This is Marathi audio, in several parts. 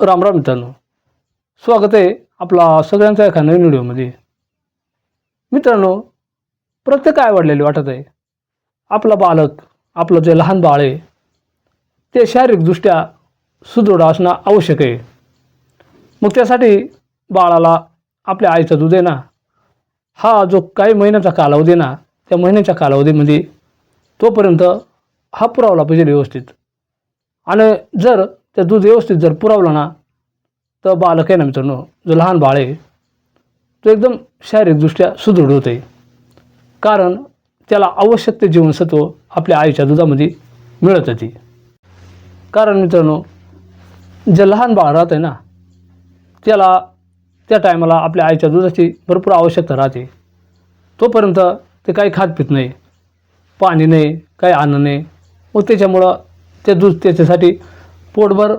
राम राम मित्रांनो. स्वागत आहे आपला सगळ्यांचा एका नवीन व्हिडिओमध्ये. मित्रांनो प्रत्येक आवडलेली वाटत आहे आपला बालक आपलं जे लहान बाळ आहे ते शारीरिकदृष्ट्या सुदृढ असणं आवश्यक आहे. मग त्यासाठी बाळाला आपल्या आईचं दूध आहे ना हा जो काही महिन्याचा कालावधी ना त्या महिन्याच्या कालावधीमध्ये तोपर्यंत हा पुरवला पाहिजे व्यवस्थित. आणि जर ते दूध व्यवस्थित जर पुरवलं ना तर बालक आहे ना मित्रांनो जो लहान बाळ आहे तो एकदम शारीरिकदृष्ट्या सुदृढ होते कारण त्याला आवश्यक ते जीवनसत्व आपल्या आईच्या दुधामध्ये मिळत ती कारण मित्रांनो जे लहान बाळ राहत आहे ना त्याला त्या टायमाला आपल्या आईच्या दुधाची भरपूर आवश्यकता राहते. तोपर्यंत ते काही खात पित नाही पाणी नाही काही अन्न नाही. व त्याच्यामुळं ते दूध त्याच्यासाठी पोटभर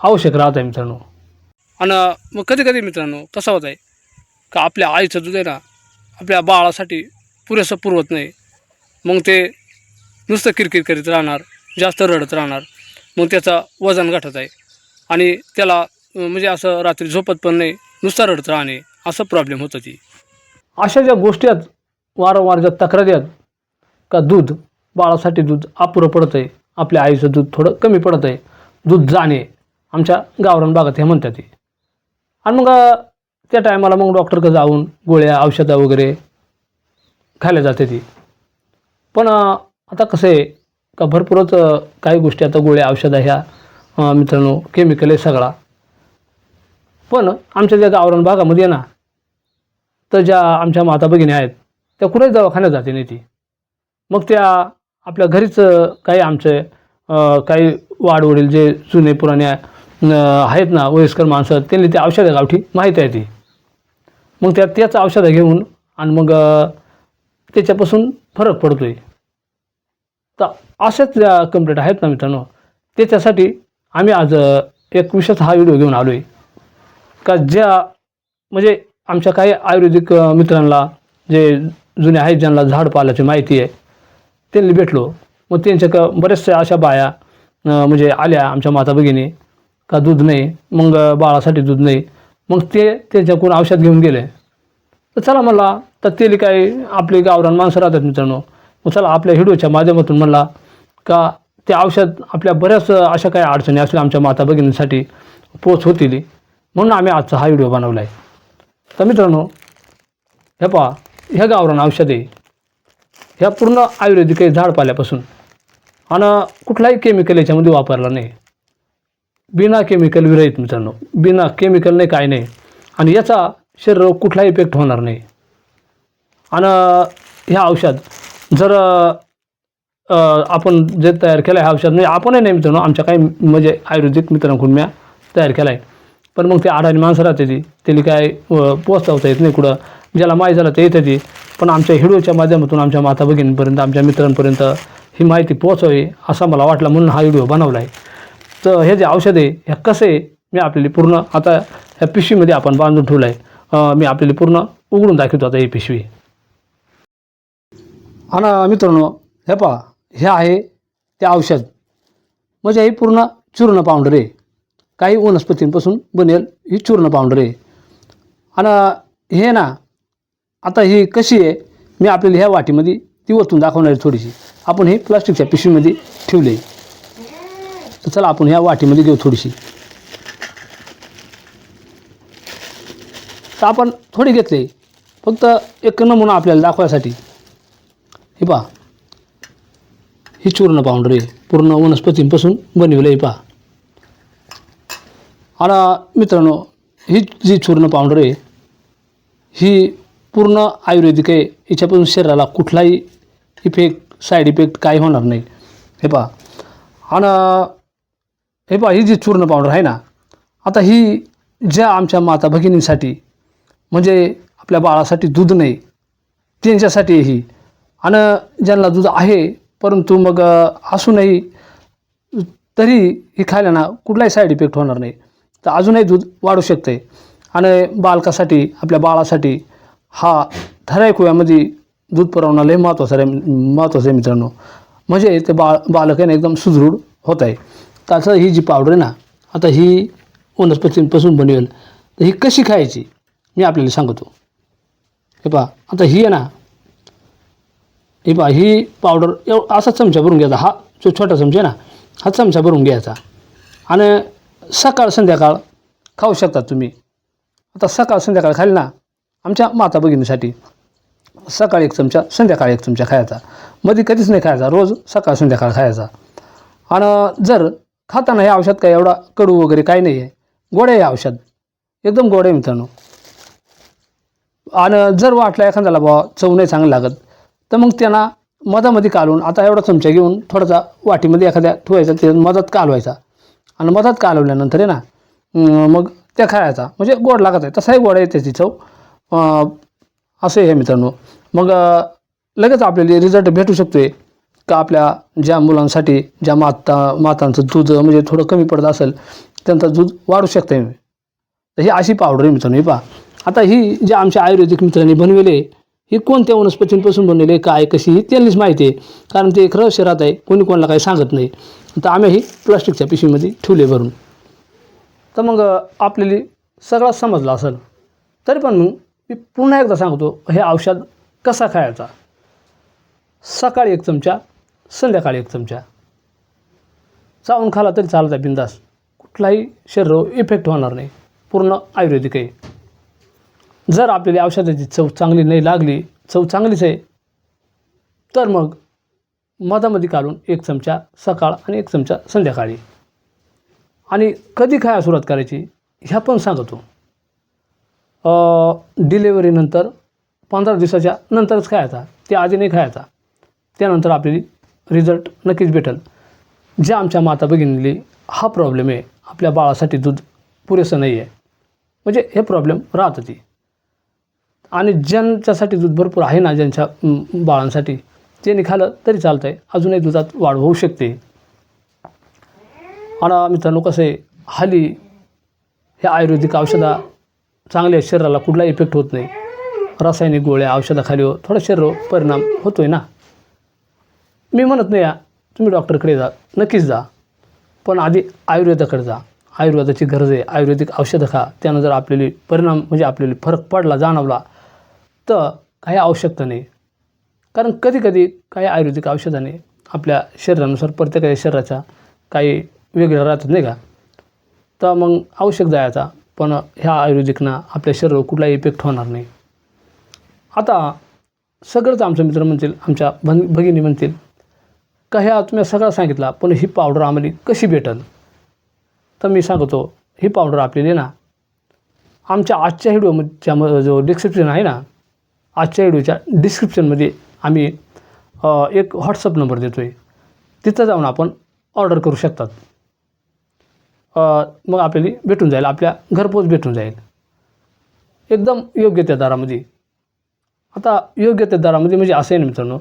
आवश्यक राहत आहे मित्रांनो. आणि मग कधी कधी मित्रांनो कसं होत आहे का आपल्या आईचं दूध आहे ना आपल्या बाळासाठी पुरेसं पुरवत नाही. मग ते नुसतं किरकिर करीत राहणार जास्त रडत राहणार मग त्याचं वजन घटत आहे. आणि त्याला म्हणजे असं रात्री झोपत पण नाही नुसतं रडत राहणे असं प्रॉब्लेम होतं ती. अशा ज्या गोष्टी आहेत वारंवार ज्या तक्रारी आहेत का दूध बाळासाठी दूध अपुरं पडतं आहे आपल्या आईचं दूध थोडं कमी पडत आहे दूध जाणे आमच्या गावरान भागात हे म्हणतात ते. आणि मग त्या टायमाला मग डॉक्टरकडे जाऊन गोळ्या औषधं वगैरे खायला जाते ती. पण आता कसं आहे का भरपूरच काही गोष्टी आता गोळ्या औषधं ह्या मित्रांनो केमिकल आहे सगळा. पण आमच्या ज्या गावरान भागामध्ये आहे ना तर ज्या आमच्या माता भगिनी आहेत त्या कुठेच दवाखान्यात जाते नाही ती. मग त्या आपल्या घरीच काही आमचे काही वाडवडील जे जुने पुराणे आहेत ना वयस्कर माणसं त्यांनी त्या औषधं गावठी माहीत आहे ती. मग त्या त्याच औषधं घेऊन आणि मग त्याच्यापासून फरक पडतो आहे तर अशाच ज्या कंप्लेंट आहेत ना मित्रांनो. त्याच्यासाठी आम्ही आज एक विशेष हा व्हिडिओ घेऊन आलो आहे का ज्या म्हणजे आमच्या काही आयुर्वेदिक मित्रांना जे जुने आहेत ज्यांना झाडपाल्याची माहिती आहे त्यांनी भेटलो. मग त्यांच्या क बऱ्याचशा अशा बाया म्हणजे आल्या आमच्या माता भगिनी का दूध नाही मग बाळासाठी दूध नाही मग ते त्यांच्याकडून औषध घेऊन गेले. तर चला म्हणला तर तेली काही आपले गावरान माणसं राहतात मित्रांनो. मग चला आपल्या व्हिडिओच्या माध्यमातून म्हणला का ते औषध आपल्या बऱ्याच अशा काही अडचणी असल्या आमच्या माता भगिनींसाठी पोच होतील. म्हणून आम्ही आजचा हा व्हिडिओ बनवला आहे तर मित्रांनो हे पहा ह्या गावरान औषध आहे ह्या पूर्ण आयुर्वेदिक आहे झाडपाल्यापासून आणि कुठलाही केमिकल याच्यामध्ये वापरला नाही. बिना केमिकल विरहित मित्रांनो बिना केमिकल नाही काय नाही. आणि याचा शरीरावर कुठलाही इफेक्ट होणार नाही. आणि ह्या औषध जर आपण जे तयार केलं आहे औषध म्हणजे आपणही नाही मित्रांनो आमच्या काही म्हणजे आयुर्वेदिक मित्रांकडून म्या तयार केला आहे. पण मग ते आडाणी माणसं राहते ती त्याला काय अ, पोचवता येत नाही कुठं. ज्याला माहीत झालं ते येते ती. पण आमच्या हिडोच्या माध्यमातून आमच्या माता भगिनींपर्यंत आमच्या मित्रांपर्यंत ही माहिती पोहोचावी असा मला वाटला म्हणून हा व्हिडिओ बनवला आहे. तर हे जे औषध आहे हे कसं आहे मी आपल्याला पूर्ण आता ह्या पिशवीमध्ये आपण बांधून ठेवलं आहे. मी आपल्याला पूर्ण उघडून दाखवतो आता ही पिशवी. आणि मित्रांनो हे पहा हे आहे ते औषध. म्हणजे ही पूर्ण चूर्ण पावडर आहे. काही वनस्पतींपासून बनेल ही चूर्ण पावडर आहे. आणि हे ना आता ही कशी आहे मी आपल्याला ह्या वाटीमध्ये ती वरतून दाखवणार आहे थोडीशी. आपण हे प्लास्टिकच्या पिशवीमध्ये ठेवले. आहे तर चला आपण ह्या वाटीमध्ये घेऊ थोडीशी. तर आपण थोडी घेतले. फक्त एक नमुना आपल्याला दाखवायसाठी. हे पहा. ही चूर्ण पावडर आहे. पूर्ण वनस्पतींपासून बनवलं आहे पहा. आता मित्रांनो ही जी चूर्ण पावडर आहे ही पूर्ण आयुर्वेदिक आहे. याच्यापासून शरीराला कुठलाही इफेक्ट साईड इफेक्ट काही होणार नाही. हे पहा. आणि हे पहा ही जी चूर्ण पावडर आहे ना आता ही ज्या आमच्या माता भगिनींसाठी म्हणजे आपल्या बाळासाठी दूध नाही त्यांच्यासाठी ही. आणि ज्यांना दूध आहे परंतु मग असूनही तरी ही खायला ना कुठलाही साईड इफेक्ट होणार नाही. तर अजूनही दूध वाढू शकते आणि बालकासाठी आपल्या बाळासाठी हा ठराविक वयामध्ये दूध पुरवणं लय महत्त्वाचं आहे महत्त्वाचं आहे मित्रांनो. म्हणजे ते बा बालक आहे ना एकदम सुदृढ होत आहे. त्याचं ही जी पावडर आहे ना आता ही वनस्पतींपासून बनवेल. तर ही कशी खायची मी आपल्याला सांगतो. हे पहा आता ही आहे ना हे पहा ही पावडर एव असा चमचा भरून घ्यायचा. हा जो छोटा चमचा आहे ना हा चमचा भरून घ्यायचा. आणि सकाळ संध्याकाळ खाऊ शकता तुम्ही. आता सकाळ संध्याकाळ खाली ना आमच्या माता भगिनीसाठी सकाळी एक चमचा संध्याकाळी एक चमचा खायचा. मध्ये कधीच नाही खायचा रोज सकाळ संध्याकाळ खायचा. आणि जर खाताना हे औषध काय एवढा कडू वगैरे काही नाही आहे गोड आहे औषध. एकदम गोड आहे मित्रांनो. आणि जर वाटलं एखाद्याला बा चव नाही चांगली लागत तर मग त्यांना मधामध्ये कालवून आता एवढा चमचा घेऊन थोडासा वाटीमध्ये एखाद्या ठेवायचा ते मधात कालवायचा. आणि मधात कालवल्यानंतर आहे ना मग त्या खायचा. म्हणजे गोड लागत आहे तसाही गोड आहे त्याची चव. असं आहे मित्रांनो. मग लगेच आपल्याला रिझल्ट भेटू शकतो आहे का आपल्या ज्या मुलांसाठी ज्या माता मातांचं दूध म्हणजे थोडं कमी पडत असेल त्यांचं दूध वाढू शकतं आहे तर ही अशी पावडर आहे मित्रांनो हे पहा. आता ही जे आमच्या आयुर्वेदिक मित्रांनी बनविले ही कोणत्या वनस्पतींपासून बनवले काय कशी ही त्यांनीच माहिती आहे. कारण ते एक रहस्य राहत आहे कोणी कोणाला काही सांगत नाही. तर आम्ही ही प्लास्टिकच्या पिशवीमध्ये ठेवले भरून. तर मग आपल्याला सगळा समजला असेल. तरी पण मग मी पुन्हा एकदा सांगतो हे औषध कसा खायचा? सकाळी एक चमचा संध्याकाळी एक चमचा. चावून खाला तरी चालत आहे बिंदास. कुठलाही शरीर इफेक्ट होणार नाही. पूर्ण आयुर्वेदिक आहे. जर आपल्याला औषधाची चव चांगली नाही लागली चव चांगलीच आहे तर मग मधामध्ये काढून एक चमचा सकाळ आणि एक चमचा संध्याकाळी. आणि कधी खायला सुरुवात करायची ह्या पण सांगतो. डिलेवरीनंतर पंधरा दिवसाच्या नंतरच खायचा त्या आधी नाही खायचा त्यानंतर आपली रिझल्ट नक्कीच भेटेल. ज्या आमच्या माता भगिनीली हा प्रॉब्लेम आहे आपल्या बाळासाठी दूध पुरेसं नाही आहे म्हणजे हे प्रॉब्लेम राहतं ती. आणि ज्यांच्यासाठी दूध भरपूर आहे ना ज्यांच्या बाळांसाठी ते खाल्लं तरी चालतं आहे अजूनही दुधात वाढ होऊ शकते. आणि मित्रांनो कसं आहे हल्ली हे आयुर्वेदिक औषधा चांगल्या शरीराला कुठला इफेक्ट होत नाही. रासायनिक गोळ्या औषधाखाली थोडा शरीर परिणाम होतो आहे ना. मी म्हणत नाही या तुम्ही डॉक्टरकडे जा. नक्कीच जा. पण आधी आयुर्वेदाकडे जा. आयुर्वेदाची गरज आहे. आयुर्वेदिक औषधं खा. त्यानं जर आपल्याला परिणाम म्हणजे आपल्याला फरक पडला जाणवला तर काही आवश्यकता नाही. कारण कधी कधी काही आयुर्वेदिक औषधाने आपल्या शरीरानुसार प्रत्येकाच्या शरीराचा काही वेगळं राहतात नाही का? तर मग आवश्यक जायचा पण ह्या आयुर्वेदिकनं आपल्या शरीरावर कुठलाही इफेक्ट होणार नाही. आता सगळंच आमचं मित्र म्हणतील आमच्या भन भगिनी म्हणतील का ह्या तुम्ही सगळं सांगितला पण ही पावडर आम्हाला कशी भेटेल? तर मी सांगतो ही पावडर आपल्याला ना आमच्या आजच्या व्हिडिओच्या म- जो डिस्क्रिप्शन आहे ना आजच्या व्हिडिओच्या डिस्क्रिप्शनमध्ये आम्ही एक व्हॉट्सअप नंबर देतो आहे तिथं जाऊन आपण ऑर्डर करू शकतात. मग आपल्याला भेटून जाईल. आपल्या घरपोच भेटून जाईल. एकदम योग्य त्या दरामध्ये. आता योग्य त्या दरामध्ये म्हणजे असं आहे ना मित्रांनो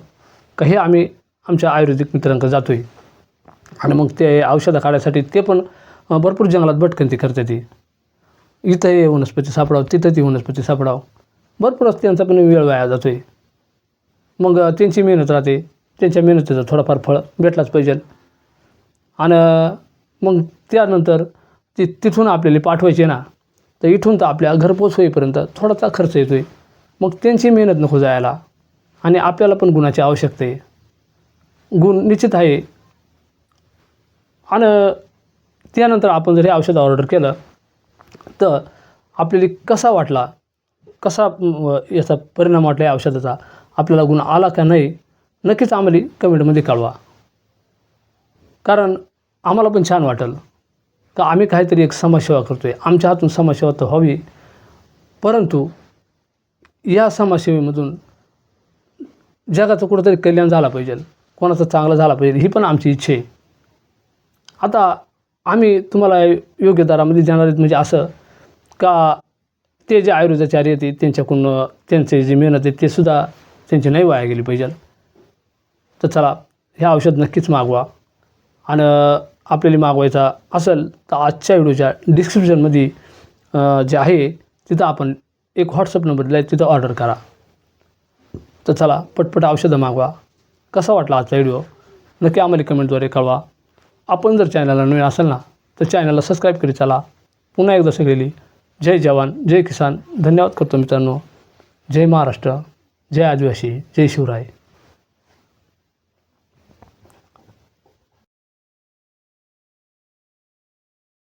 का हे आम्ही आमच्या आयुर्वेदिक मित्रांकडे जातो आहे आणि मग ते औषधं काढायसाठी ते पण भरपूर जंगलात भटकंती करते ती. इथं हे वनस्पती सापडावं तिथं ती वनस्पती सापडावं. भरपूरच त्यांचा पण वेळ वाया जातो आहे मग त्यांची मेहनत राहते. त्यांच्या मेहनतीचा थोडाफार फळ भेटलाच पाहिजे. आणि मग त्यानंतर ती तिथून आपल्याला पाठवायचे ना. तर इथून तर आपल्या घरपोच होईपर्यंत थोडासा खर्च येतो आहे मग त्यांची मेहनत नको जायला. आणि आपल्याला पण गुणाची आवश्यकता आहे. गुण निश्चित आहे. आणि त्यानंतर आपण जर हे औषध ऑर्डर केलं तर आपल्याला कसा वाटला? कसा याचा परिणाम वाटला या औषधाचा? आपल्याला गुण आला का नाही? नक्कीच आम्हाला कमेंटमध्ये कळवा. कारण आम्हाला पण छान वाटेल. का आम्ही काहीतरी एक समाजसेवा करतो आहे आमच्या हातून समाजसेवा तर हवी. परंतु या समाजसेवेमधून जगाचं कुठंतरी कल्याण झाला पाहिजे. कोणाचं चांगलं झाला पाहिजे ही पण आमची इच्छा आहे. आता आम्ही तुम्हाला योग्य दरामध्ये देणार आहेत म्हणजे असं का ते जे आयुर्वेदाचार्य आहेत त्यांच्याकडून त्यांचे जे मेहनत आहे ते सुद्धा त्यांची नाही वाया गेली पाहिजे. तर चला हे औषध नक्कीच मागवा. आणि आपल्याला मागवायचा असेल तर आजच्या व्हिडिओच्या डिस्क्रिप्शनमध्ये जे आहे तिथं आपण एक व्हॉट्सअप नंबर दिला आहे तिथं ऑर्डर करा. तर चला पटपट औषधं मागवा. कसा वाटला आजचा व्हिडिओ नक्की आम्हाला कमेंटद्वारे कळवा. आपण जर चॅनलला नवीन असेल ना तर चॅनलला सबस्क्राईब करीत चला. पुन्हा एकदा सगळेली जय जवान जय किसान. धन्यवाद करतो मित्रांनो. जय महाराष्ट्र. जय आदिवासी. जय शिवराय.